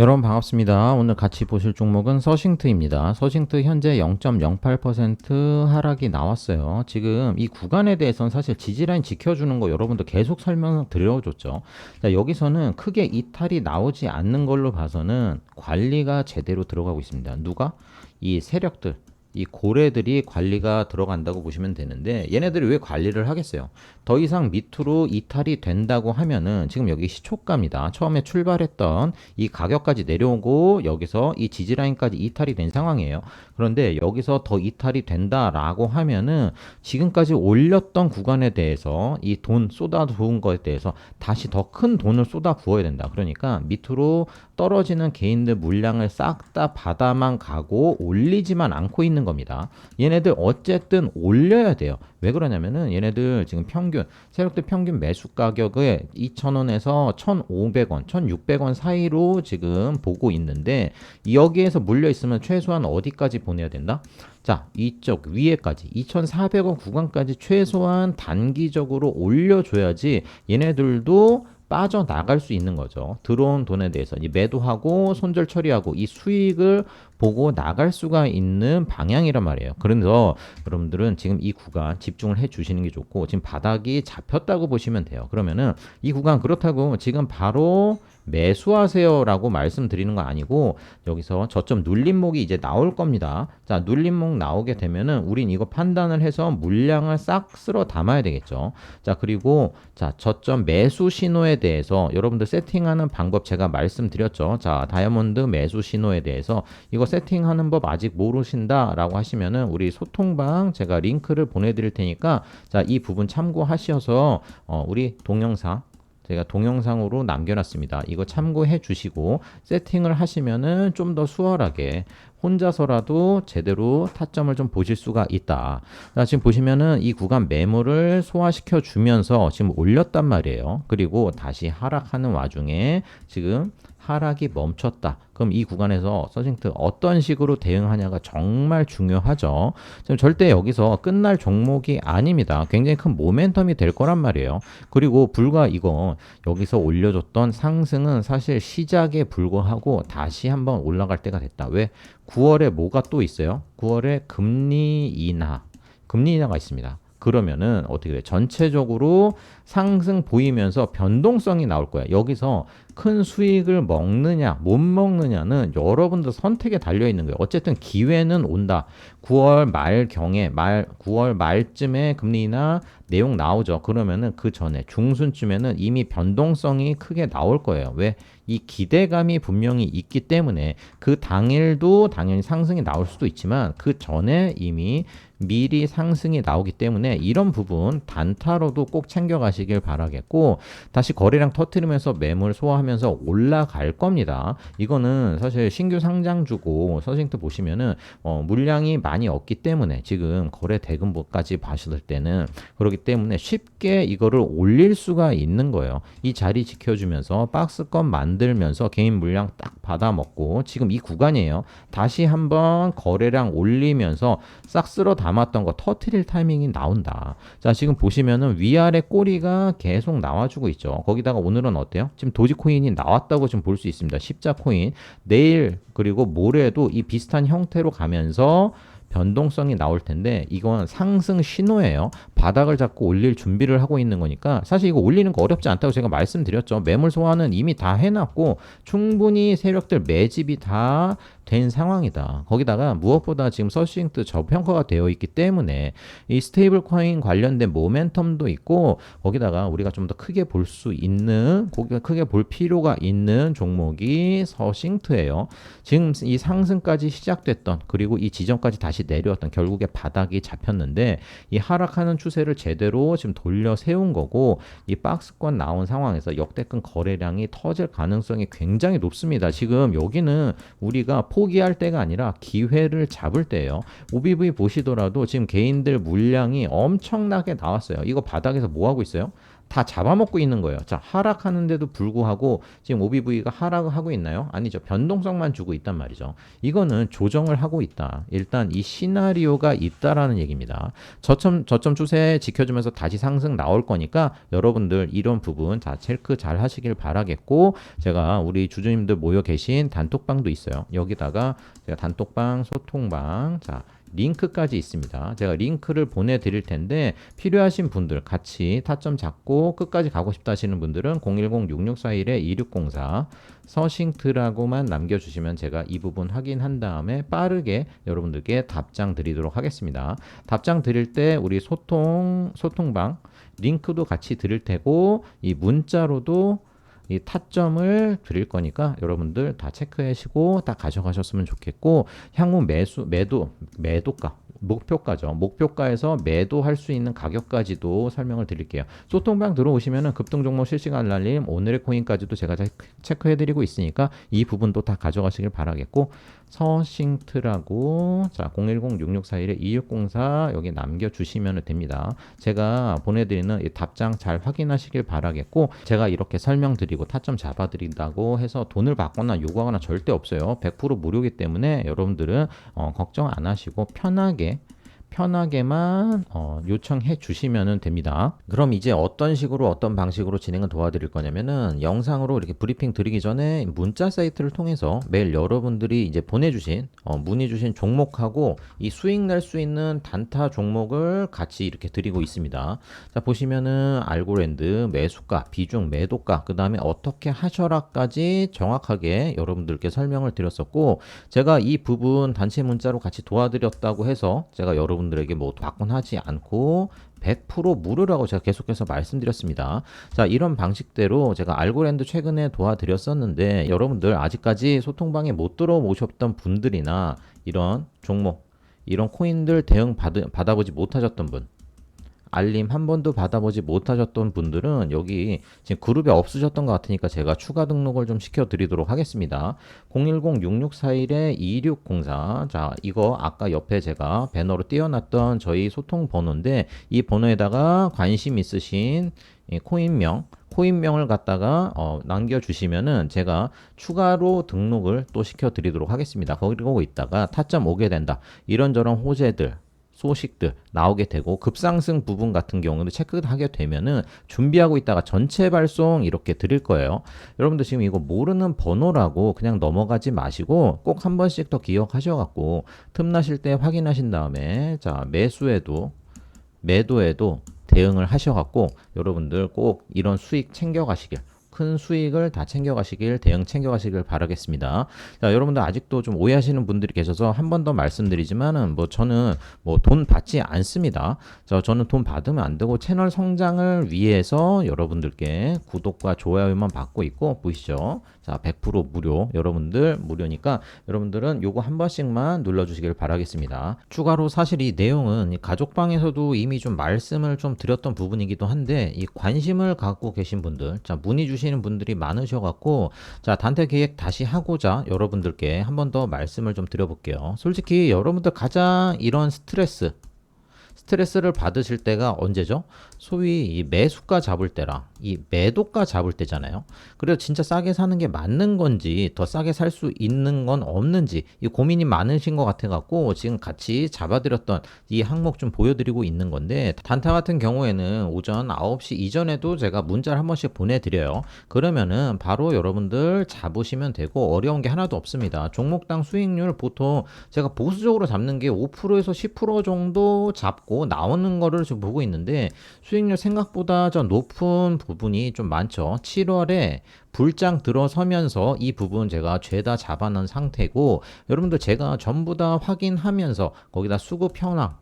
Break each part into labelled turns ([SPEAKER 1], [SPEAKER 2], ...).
[SPEAKER 1] 여러분 반갑습니다. 오늘 같이 보실 종목은 서싱트입니다. 서싱트 현재 0.08% 하락이 나왔어요. 지금 이 구간에 대해서는 사실 지지라인 지켜주는 거 여러분도 계속 설명 드려줬죠. 자, 여기서는 크게 이탈이 나오지 않는 걸로 봐서는 관리가 제대로 들어가고 있습니다. 누가? 이 세력들. 이 고래들이 관리가 들어간다고 보시면 되는데 얘네들이 왜 관리를 하겠어요? 더 이상 밑으로 이탈이 된다고 하면은 지금 여기 시초가입니다. 처음에 출발했던 이 가격까지 내려오고 여기서 이 지지라인까지 이탈이 된 상황이에요. 그런데 여기서 더 이탈이 된다라고 하면은 지금까지 올렸던 구간에 대해서 이 돈 쏟아 부은 거에 대해서 다시 더 큰 돈을 쏟아 부어야 된다. 그러니까 밑으로 떨어지는 개인들 물량을 싹 다 받아만 가고 올리지만 않고 있는 겁니다. 얘네들 어쨌든 올려야 돼요. 왜 그러냐면은 얘네들 지금 평균 세력들 평균 매수 가격을 2,000원에서 1,500원, 1,600원 사이로 지금 보고 있는데 여기에서 물려 있으면 최소한 어디까지 보내야 된다? 자, 이쪽 위에까지 2,400원 구간까지 최소한 단기적으로 올려줘야지 얘네들도 빠져나갈 수 있는 거죠. 들어온 돈에 대해서 이 매도하고 손절 처리하고 이 수익을 보고 나갈 수가 있는 방향이란 말이에요. 그래서 여러분들은 지금 이 구간 집중을 해 주시는 게 좋고 지금 바닥이 잡혔다고 보시면 돼요. 그러면은 이 구간 그렇다고 지금 바로 매수하세요라고 말씀드리는 거 아니고 여기서 저점 눌림목이 이제 나올 겁니다. 자, 눌림목 나오게 되면은 우린 이거 판단을 해서 물량을 싹 쓸어 담아야 되겠죠. 자, 그리고 자, 저점 매수 신호에 대해서 여러분들 세팅하는 방법 제가 말씀드렸죠. 자, 다이아몬드 매수 신호에 대해서 이거 세팅하는 법 아직 모르신다라고 하시면은 우리 소통방 제가 링크를 보내 드릴 테니까 자, 이 부분 참고하셔서 어, 우리 동영상 제가 동영상으로 남겨놨습니다. 이거 참고해 주시고 세팅을 하시면은 좀 더 수월하게 혼자서라도 제대로 타점을 좀 보실 수가 있다. 자, 지금 보시면은 이 구간 매물을 소화시켜 주면서 지금 올렸단 말이에요. 그리고 다시 하락하는 와중에 지금 하락이 멈췄다. 그럼 이 구간에서 서징트 어떤 식으로 대응하냐가 정말 중요하죠. 지금 절대 여기서 끝날 종목이 아닙니다. 굉장히 큰 모멘텀이 될 거란 말이에요. 그리고 불과 이거 여기서 올려줬던 상승은 사실 시작에 불과하고 다시 한번 올라갈 때가 됐다. 왜? 9월에 뭐가 또 있어요? 9월에 금리 인하, 금리 인하가 있습니다. 그러면은 어떻게 돼? 전체적으로 상승 보이면서 변동성이 나올 거야. 여기서 큰 수익을 먹느냐, 못 먹느냐는 여러분들 선택에 달려 있는 거예요. 어쨌든 기회는 온다. 9월 말 경에 말 9월 말쯤에 금리나 내용 나오죠. 그러면은 그 전에 중순쯤에는 이미 변동성이 크게 나올 거예요. 왜? 이 기대감이 분명히 있기 때문에 그 당일도 당연히 상승이 나올 수도 있지만 그 전에 이미 미리 상승이 나오기 때문에 이런 부분 단타로도 꼭 챙겨가시길 바라겠고 다시 거래량 터트리면서 매물 소화하면서 올라갈 겁니다. 이거는 사실 신규 상장 주고 서싱트 보시면은 어, 물량이 많이 없기 때문에 지금 거래 대금보까지 봤을 때는 그렇기 때문에 쉽게 이거를 올릴 수가 있는 거예요. 이 자리 지켜주면서 박스권 만들면서 개인 물량 딱 받아 먹고 지금 이 구간이에요. 다시 한번 거래량 올리면서 싹 쓸어 담았던 거 터트릴 타이밍이 나온다. 자, 지금 보시면은 위아래 꼬리가 계속 나와주고 있죠. 거기다가 오늘은 어때요? 지금 도지코인이 나왔다고 좀볼수 있습니다. 십자 코인. 내일 그리고 모레도 이 비슷한 형태로 가면서 변동성이 나올 텐데 이건 상승 신호예요. 바닥을 잡고 올릴 준비를 하고 있는 거니까 사실 이거 올리는 거 어렵지 않다고 제가 말씀드렸죠. 매물 소화는 이미 다 해놨고 충분히 세력들 매집이 다 된 상황이다. 거기다가 무엇보다 지금 서싱트 저평가가 되어 있기 때문에 이 스테이블 코인 관련된 모멘텀도 있고 거기다가 우리가 좀 더 크게 볼 수 있는 거기가 크게 볼 필요가 있는 종목이 서싱트예요. 지금 이 상승까지 시작됐던 그리고 이 지점까지 다시 내려왔던 결국에 바닥이 잡혔는데 이 하락하는 추세를 제대로 지금 돌려 세운 거고 이 박스권 나온 상황에서 역대급 거래량이 터질 가능성이 굉장히 높습니다. 지금 여기는 우리가 포 기할 때가 아니라 기회를 잡을 때예요. OBV 보시더라도 지금 개인들 물량이 엄청나게 나왔어요. 이거 바닥에서 뭐 하고 있어요? 다 잡아먹고 있는 거예요. 자, 하락하는데도 불구하고 지금 OBV가 하락을 하고 있나요? 아니죠. 변동성만 주고 있단 말이죠. 이거는 조정을 하고 있다. 일단 이 시나리오가 있다라는 얘기입니다. 저점 저점 추세 지켜주면서 다시 상승 나올 거니까 여러분들 이런 부분 다 체크 잘 하시길 바라겠고 제가 우리 주주님들 모여 계신 단톡방도 있어요. 여기다가 제가 단톡방, 소통방, 자 링크까지 있습니다. 제가 링크를 보내드릴 텐데 필요하신 분들 같이 타점 잡고 끝까지 가고 싶다 하시는 분들은 010-6641-2604 서싱트라고만 남겨주시면 제가 이 부분 확인한 다음에 빠르게 여러분들께 답장 드리도록 하겠습니다. 답장 드릴 때 우리 소통 소통방 링크도 같이 드릴 테고 이 문자로도 이 타점을 드릴 거니까 여러분들 다 체크하시고 다 가져가셨으면 좋겠고 향후 매수 매도 매도가 목표가죠. 목표가에서 매도할 수 있는 가격까지도 설명을 드릴게요. 소통방 들어오시면은 급등 종목 실시간 알림 오늘의 코인까지도 제가 체크해 드리고 있으니까 이 부분도 다 가져가시길 바라겠고 서싱트라고 자 010-6641-2604 여기 남겨주시면 됩니다. 제가 보내드리는 이 답장 잘 확인하시길 바라겠고 제가 이렇게 설명드리고 타점 잡아드린다고 해서 돈을 받거나 요구하거나 절대 없어요. 100% 무료이기 때문에 여러분들은 어, 걱정 안 하시고 편하게 편하게만 어, 요청해 주시면 됩니다. 그럼 이제 어떤 식으로 어떤 방식으로 진행을 도와드릴 거냐면은 영상으로 이렇게 브리핑 드리기 전에 문자 사이트를 통해서 매일 여러분들이 이제 보내주신 어, 문의 주신 종목하고 이 수익 낼수 있는 단타 종목을 같이 이렇게 드리고 있습니다. 자 보시면은 알고랜드 매수가 비중 매도가 그 다음에 어떻게 하셔라까지 정확하게 여러분들께 설명을 드렸었고 제가 이 부분 단체 문자로 같이 도와드렸다고 해서 제가 여러분 여러분들에게 뭐 바꾼하지 않고 100% 무료라고 제가 계속해서 말씀드렸습니다. 자, 이런 방식대로 제가 알고랜드 최근에 도와드렸었는데 여러분들 아직까지 소통방에 못 들어오셨던 분들이나 이런 종목, 이런 코인들 대응 받, 받아보지 못하셨던 분, 알림 한 번도 받아보지 못하셨던 분들은 여기 지금 그룹에 없으셨던 것 같으니까 제가 추가 등록을 좀 시켜드리도록 하겠습니다. 010-6641-2604. 자, 이거 아까 옆에 제가 배너로 띄워놨던 저희 소통 번호인데 이 번호에다가 관심 있으신 코인명, 코인명을 갖다가 어, 남겨주시면은 제가 추가로 등록을 또 시켜드리도록 하겠습니다. 거기고 있다가 타점 오게 된다. 이런저런 호재들 소식들 나오게 되고 급상승 부분 같은 경우는 체크하게 되면은 준비하고 있다가 전체 발송 이렇게 드릴 거예요. 여러분들 지금 이거 모르는 번호라고 그냥 넘어가지 마시고 꼭 한 번씩 더 기억하셔 갖고 틈나실 때 확인하신 다음에 자 매수에도 매도에도 대응을 하셔 갖고 여러분들 꼭 이런 수익 챙겨 가시길 큰 수익을 다 챙겨가시길 대응 챙겨가시길 바라겠습니다. 자, 여러분들 아직도 좀 오해하시는 분들이 계셔서 한 번 더 말씀드리지만은 뭐 저는 뭐 돈 받지 않습니다. 자, 저는 돈 받으면 안 되고 채널 성장을 위해서 여러분들께 구독과 좋아요만 받고 있고 보이시죠? 자, 100% 무료. 여러분들 무료니까 여러분들은 요거 한 번씩만 눌러주시길 바라겠습니다. 추가로 사실 이 내용은 가족방에서도 이미 좀 말씀을 좀 드렸던 부분이기도 한데 이 관심을 갖고 계신 분들, 자, 문의 주 시는 분들이 많으셔갖고 자, 단체 계획 다시 하고자 여러분들께 한 번 더 말씀을 좀 드려볼게요. 솔직히 여러분들 가장 이런 스트레스, 스트레스를 받으실 때가 언제죠? 소위 이 매수가 잡을 때랑 이 매도가 잡을 때잖아요. 그래서 진짜 싸게 사는 게 맞는 건지 더 싸게 살 수 있는 건 없는지 이 고민이 많으신 것 같아 갖고 지금 같이 잡아드렸던 이 항목 좀 보여드리고 있는 건데 단타 같은 경우에는 오전 9시 이전에도 제가 문자를 한 번씩 보내드려요. 그러면은 바로 여러분들 잡으시면 되고 어려운 게 하나도 없습니다. 종목당 수익률 보통 제가 보수적으로 잡는 게 5%에서 10% 정도 잡고 나오는 거를 지금 보고 있는데 수익률 생각보다 좀 높은 부분이 좀 많죠. 7월에 불장 들어서면서 이 부분 제가 죄다 잡아놓은 상태고 여러분들 제가 전부 다 확인하면서 거기다 수급 현황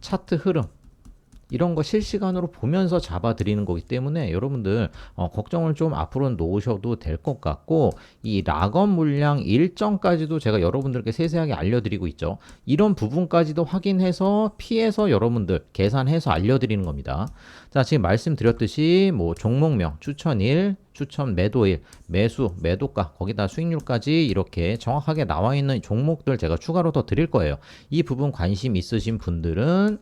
[SPEAKER 1] 차트 흐름 이런 거 실시간으로 보면서 잡아드리는 거기 때문에 여러분들 어, 걱정을 좀 앞으로 놓으셔도 될 것 같고 이 락업 물량 일정까지도 제가 여러분들께 세세하게 알려드리고 있죠. 이런 부분까지도 확인해서 피해서 여러분들 계산해서 알려드리는 겁니다. 자 지금 말씀드렸듯이 뭐 종목명 추천일 추천 매도일, 매수, 매도가, 거기다 수익률까지 이렇게 정확하게 나와 있는 종목들 제가 추가로 더 드릴 거예요. 이 부분 관심 있으신 분들은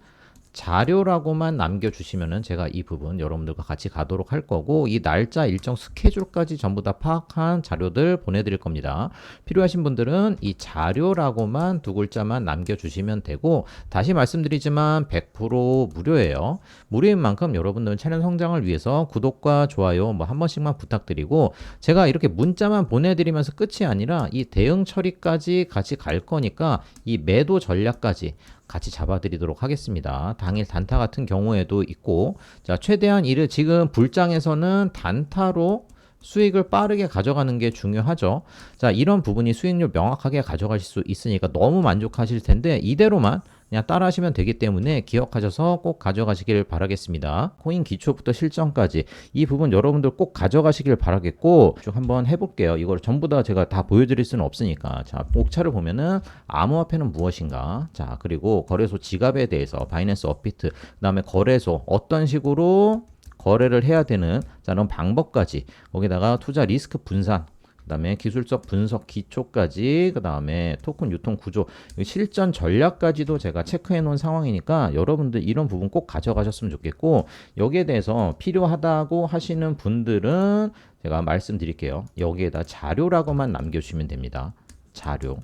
[SPEAKER 1] 자료라고만 남겨주시면은 제가 이 부분 여러분들과 같이 가도록 할 거고 이 날짜 일정 스케줄까지 전부 다 파악한 자료들 보내드릴 겁니다. 필요하신 분들은 이 자료라고만 두 글자만 남겨주시면 되고 다시 말씀드리지만 100% 무료예요. 무료인 만큼 여러분들 채널 성장을 위해서 구독과 좋아요 뭐 한 번씩만 부탁드리고 제가 이렇게 문자만 보내드리면서 끝이 아니라 이 대응 처리까지 같이 갈 거니까 이 매도 전략까지 같이 잡아드리도록 하겠습니다. 당일 단타 같은 경우에도 있고, 자, 최대한 이를 지금 불장에서는 단타로 수익을 빠르게 가져가는 게 중요하죠. 자, 이런 부분이 수익률 명확하게 가져가실 수 있으니까 너무 만족하실 텐데, 이대로만 그냥 따라 하시면 되기 때문에 기억하셔서 꼭 가져가시길 바라겠습니다. 코인 기초부터 실전까지 이 부분 여러분들 꼭 가져가시길 바라겠고 쭉 한번 해볼게요. 이걸 전부 다 제가 다 보여드릴 수는 없으니까 자 옥차를 보면은 암호화폐는 무엇인가 자 그리고 거래소 지갑에 대해서 바이낸스 업비트 그 다음에 거래소 어떤 식으로 거래를 해야 되는 자 그런 방법까지 거기다가 투자 리스크 분산 그다음에 기술적 분석 기초까지 그다음에 토큰 유통 구조 실전 전략까지도 제가 체크해 놓은 상황이니까 여러분들 이런 부분 꼭 가져가셨으면 좋겠고 여기에 대해서 필요하다고 하시는 분들은 제가 말씀드릴게요. 여기에다 자료라고만 남겨주시면 됩니다. 자료.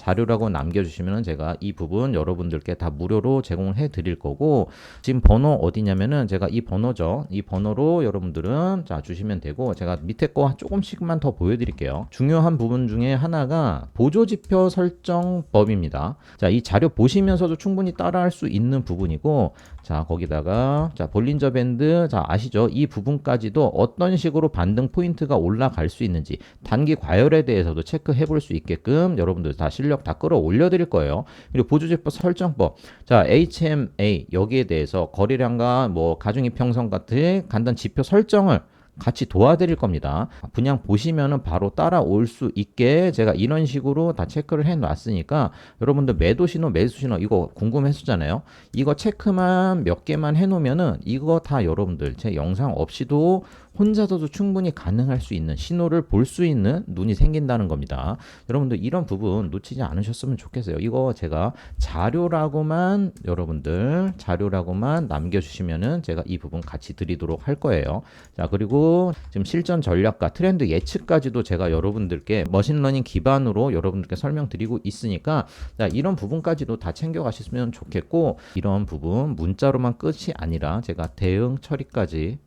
[SPEAKER 1] 자료라고 남겨주시면 제가 이 부분 여러분들께 다 무료로 제공을 해 드릴 거고 지금 번호 어디냐면은 제가 이 번호죠. 이 번호로 여러분들은 자 주시면 되고 제가 밑에 거 조금씩만 더 보여드릴게요. 중요한 부분 중에 하나가 보조지표 설정법입니다. 자 이 자료 보시면서도 충분히 따라할 수 있는 부분이고 자 거기다가 자 볼린저 밴드 자 아시죠? 이 부분까지도 어떤 식으로 반등 포인트가 올라갈 수 있는지 단기 과열에 대해서도 체크해 볼 수 있게끔 여러분들 다 실력 다 끌어올려 드릴 거예요 그리고 보조제법 설정법 자 HMA 여기에 대해서 거래량과 뭐 가중이 평선 같은 간단 지표 설정을 같이 도와드릴 겁니다. 그냥 보시면은 바로 따라올 수 있게 제가 이런 식으로 다 체크를 해 놨으니까 여러분들 매도 신호, 매수 신호 이거 궁금했었잖아요. 이거 체크만 몇 개만 해 놓으면은 이거 다 여러분들 제 영상 없이도 혼자서도 충분히 가능할 수 있는 신호를 볼 수 있는 눈이 생긴다는 겁니다. 여러분들 이런 부분 놓치지 않으셨으면 좋겠어요. 이거 제가 자료라고만 여러분들 자료라고만 남겨주시면은 제가 이 부분 같이 드리도록 할 거예요. 자 그리고 지금 실전 전략과 트렌드 예측까지도 제가 여러분들께 머신러닝 기반으로 여러분들께 설명드리고 있으니까 자 이런 부분까지도 다 챙겨가셨으면 좋겠고 이런 부분 문자로만 끝이 아니라 제가 대응 처리까지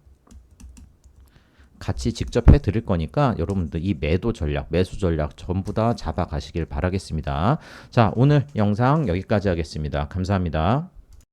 [SPEAKER 1] 같이 직접 해 드릴 거니까 여러분들 이 매도 전략, 매수 전략 전부 다 잡아 가시길 바라겠습니다. 자, 오늘 영상 여기까지 하겠습니다. 감사합니다.